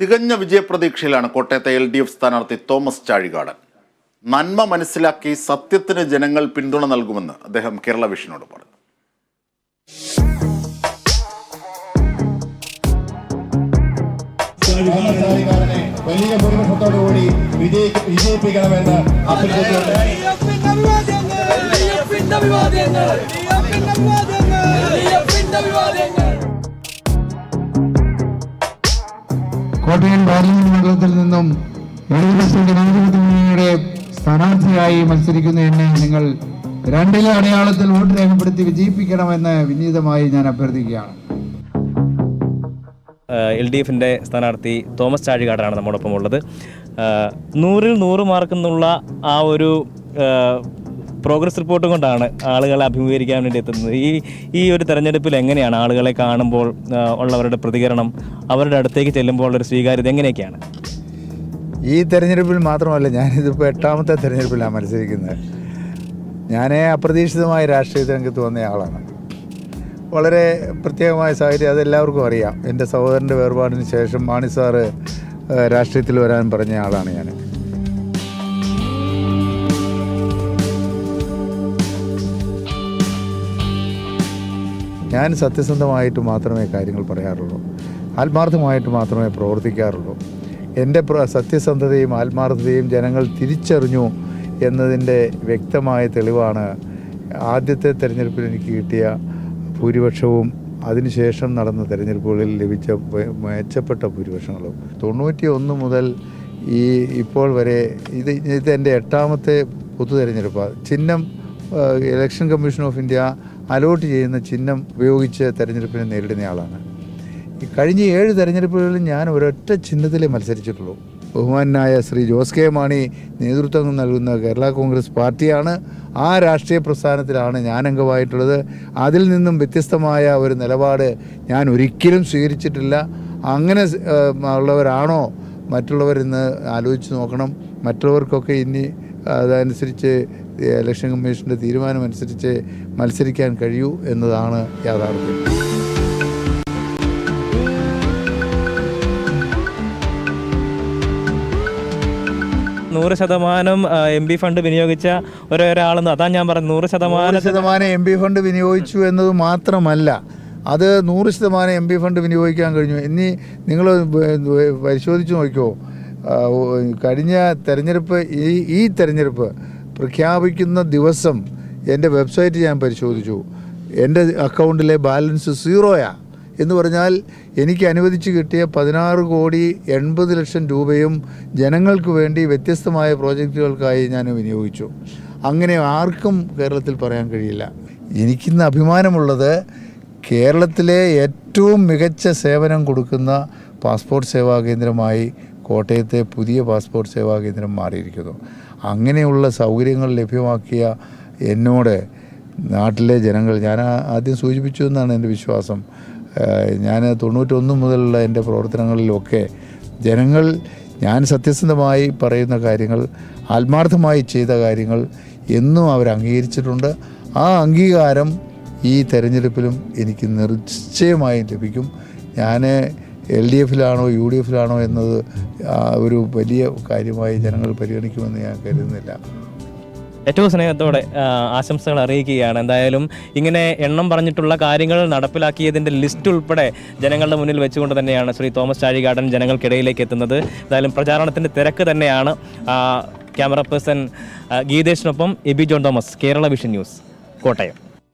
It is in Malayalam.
തികഞ്ഞ വിജയപ്രതീക്ഷയിലാണ് കോട്ടയത്തെ എൽ ഡി എഫ് സ്ഥാനാർത്ഥി തോമസ് ചാഴികാടൻ. നന്മ മനസ്സിലാക്കി സത്യത്തിന് ജനങ്ങൾ പിന്തുണ നൽകുമെന്ന് അദ്ദേഹം കേരള വിഷനോട് പറഞ്ഞു. വലിയ ഭൂരിപക്ഷത്തോടുകൂടി വിജയി വിജയിപ്പിക്കണമെന്ന് അഭ്യർത്ഥിച്ചുകൊണ്ട് കോട്ടയം പാർലമെന്റ് മണ്ഡലത്തിൽ നിന്നും ഇടതുപക്ഷ ജനാധിപത്യ മുന്നണിയുടെ സ്ഥാനാർത്ഥിയായി മത്സരിക്കുന്ന എന്നെ നിങ്ങൾ രണ്ടിലെ അടയാളത്തിൽ വോട്ട് രേഖപ്പെടുത്തി വിജയിപ്പിക്കണമെന്ന് വിനീതമായി ഞാൻ അഭ്യർത്ഥിക്കുകയാണ്. എൽ ഡി എഫിന്റെ സ്ഥാനാർത്ഥി തോമസ് ചാഴികാടാണ് നമ്മോടൊപ്പം ഉള്ളത്. നൂറിൽ നൂറ് മാർക്ക് എന്നുള്ള ആ ഒരു പ്രോഗ്രസ് റിപ്പോർട്ട് കൊണ്ടാണ് ആളുകളെ അഭിമുഖീകരിക്കാൻ വേണ്ടി എത്തുന്നത്. ഈ ഈ ഒരു തെരഞ്ഞെടുപ്പിൽ എങ്ങനെയാണ് ആളുകളെ കാണുമ്പോൾ ഉള്ളവരുടെ പ്രതികരണം അവരുടെ അടുത്തേക്ക് ചെല്ലുമ്പോൾ ഒരു സ്വീകാര്യത എങ്ങനെയൊക്കെയാണ്? ഈ തെരഞ്ഞെടുപ്പിൽ മാത്രമല്ല ഞാനിതിപ്പോൾ എട്ടാമത്തെ തെരഞ്ഞെടുപ്പിലാണ് മത്സരിക്കുന്നത്. ഞാൻ അപ്രതീക്ഷിതമായ രാഷ്ട്രീയ രംഗത്ത് വന്ന ആളാണ്. വളരെ പ്രത്യേകമായ സാഹചര്യം അതെല്ലാവർക്കും അറിയാം. എന്റെ സഹോദരന്റെ വേർപാടിന് ശേഷം മാണി സാറ് രാഷ്ട്രീയത്തിൽ വരാൻ പറഞ്ഞ ആളാണ് ഞാൻ ഞാൻ സത്യസന്ധമായിട്ട് മാത്രമേ കാര്യങ്ങൾ പറയാറുള്ളൂ. ആത്മാർത്ഥമായിട്ട് മാത്രമേ പ്രവർത്തിക്കാറുള്ളൂ. എന്റെ സത്യസന്ധതയും ആത്മാർത്ഥതയും ജനങ്ങൾ തിരിച്ചറിഞ്ഞു എന്നതിന്റെ വ്യക്തമായ തെളിവാണ് ആദ്യത്തെ തിരഞ്ഞെടുപ്പിൽ എനിക്ക് കിട്ടിയ ഭൂരിപക്ഷവും അതിനുശേഷം നടന്ന തിരഞ്ഞെടുപ്പുകളിൽ ലഭിച്ച മെച്ചപ്പെട്ട ഭൂരിപക്ഷങ്ങളും. തൊണ്ണൂറ്റി ഒന്ന് മുതൽ ഈ ഇപ്പോൾ വരെ ഇത് ഇത് എന്റെ എട്ടാമത്തെ പൊതു തിരഞ്ഞെടുപ്പാണ് ചിഹ്നം election commission of India allot ചെയ്യുന്ന ചിഹ്നം ഉപയോഗിച്ച് തെരഞ്ഞെടുപ്പിനെ നേരിടുന്ന ആളാണ്. ഈ കഴിഞ്ഞ ഏഴ് തെരഞ്ഞെടുപ്പുകളിലും ഞാൻ ഒരൊറ്റ ചിഹ്നത്തിലേ മത്സരിച്ചിട്ടുള്ളൂ. ബഹുമാനായ ശ്രീ ജോസ് കെ മാണി നേതൃത്വം നൽകുന്ന കേരള കോൺഗ്രസ് പാർട്ടിയാണ്. ആ രാഷ്ട്രീയ പ്രസ്ഥാനത്തിലാണ് ഞാൻ അംഗമായിട്ടുള്ളത് അതിൽ നിന്നും വ്യത്യസ്തമായ ഒരു നിലപാട് ഞാൻ ഒരിക്കലും സ്വീകരിച്ചിട്ടില്ല. അങ്ങനെ ഉള്ളവരാണോ? മറ്റുള്ളവരിന്ന് ആലോചിച്ച് നോക്കണം. മറ്റുള്ളവർക്കൊക്കെ ഇനി അതനുസരിച്ച് ഇലക്ഷൻ കമ്മീഷന്റെ തീരുമാനമനുസരിച്ച് മത്സരിക്കാൻ കഴിയൂ എന്നതാണ് യാഥാർത്ഥ്യം. നൂറ് ശതമാനം എം പി ഫണ്ട് വിനിയോഗിച്ച ഒരാളെന്ന് അതാ ഞാൻ പറഞ്ഞത് നൂറ് ശതമാനം ശതമാനം എം പി ഫണ്ട് വിനിയോഗിച്ചു എന്നത് മാത്രമല്ല അത് നൂറ് ശതമാനം എം പി ഫണ്ട് വിനിയോഗിക്കാൻ കഴിഞ്ഞു. ഇനി നിങ്ങൾ പരിശോധിച്ച് നോക്കിയോ കഴിഞ്ഞ തെരഞ്ഞെടുപ്പ് ഈ ഈ തെരഞ്ഞെടുപ്പ് പ്രഖ്യാപിക്കുന്ന ദിവസം എന്റെ വെബ്സൈറ്റ് ഞാൻ പരിശോധിച്ചു. എന്റെ അക്കൗണ്ടിലെ ബാലൻസ് സീറോയാ. എന്ന് പറഞ്ഞാൽ എനിക്ക് അനുവദിച്ച് കിട്ടിയ പതിനാറ് കോടി എൺപത് ലക്ഷം രൂപയും ജനങ്ങൾക്ക് വേണ്ടി വ്യത്യസ്തമായ പ്രോജക്റ്റുകൾക്കായി ഞാൻ വിനിയോഗിച്ചു. അങ്ങനെ ആർക്കും കേരളത്തിൽ പറയാൻ കഴിയില്ല. എനിക്കിന്ന് അഭിമാനമുള്ളത് കേരളത്തിലെ ഏറ്റവും മികച്ച സേവനം കൊടുക്കുന്ന പാസ്പോർട്ട് സേവാ കേന്ദ്രമായി കോട്ടയത്തെ പുതിയ പാസ്പോർട്ട് സേവാ കേന്ദ്രം മാറിയിരിക്കുന്നു. അങ്ങനെയുള്ള സൗകര്യങ്ങൾ ലഭ്യമാക്കിയ എന്നോട് നാട്ടിലെ ജനങ്ങൾ ഞാൻ ആദ്യം സൂചിപ്പിച്ചു എന്നാണ് എന്റെ വിശ്വാസം. ഞാൻ തൊണ്ണൂറ്റൊന്ന് മുതലുള്ള എന്റെ പ്രവർത്തനങ്ങളിലൊക്കെ ജനങ്ങൾ ഞാൻ സത്യസന്ധമായി പറയുന്ന കാര്യങ്ങൾ ആത്മാർത്ഥമായി ചെയ്ത കാര്യങ്ങൾ എന്നും അവർ അംഗീകരിച്ചിട്ടുണ്ട്. ആ അംഗീകാരം ഈ തെരഞ്ഞെടുപ്പിലും എനിക്ക് നിശ്ചയമായും ലഭിക്കും. ഞാൻ എൽ ഡി എഫിലാണോ യു ഡി എഫിലാണോ എന്നത് ഒരു വലിയ കാര്യമായി ജനങ്ങൾ പരിഗണിക്കുമെന്ന് ഞാൻ കരുതുന്നില്ല. ഏറ്റവും സ്നേഹത്തോടെ ആശംസകൾ അറിയിക്കുകയാണ്. എന്തായാലും ഇങ്ങനെ എണ്ണം പറഞ്ഞിട്ടുള്ള കാര്യങ്ങൾ നടപ്പിലാക്കിയതിന്റെ ലിസ്റ്റ് ഉൾപ്പെടെ ജനങ്ങളുടെ മുന്നിൽ വെച്ചുകൊണ്ട് തന്നെയാണ് ശ്രീ തോമസ് ചാഴികാടൻ ജനങ്ങൾക്കിടയിലേക്ക് എത്തുന്നത്. എന്തായാലും പ്രചാരണത്തിന്റെ തിരക്ക് തന്നെയാണ്. ക്യാമറ പേഴ്സൺ ഗീതേഷിനൊപ്പം AB John Thomas Kerala vision news Kottayam.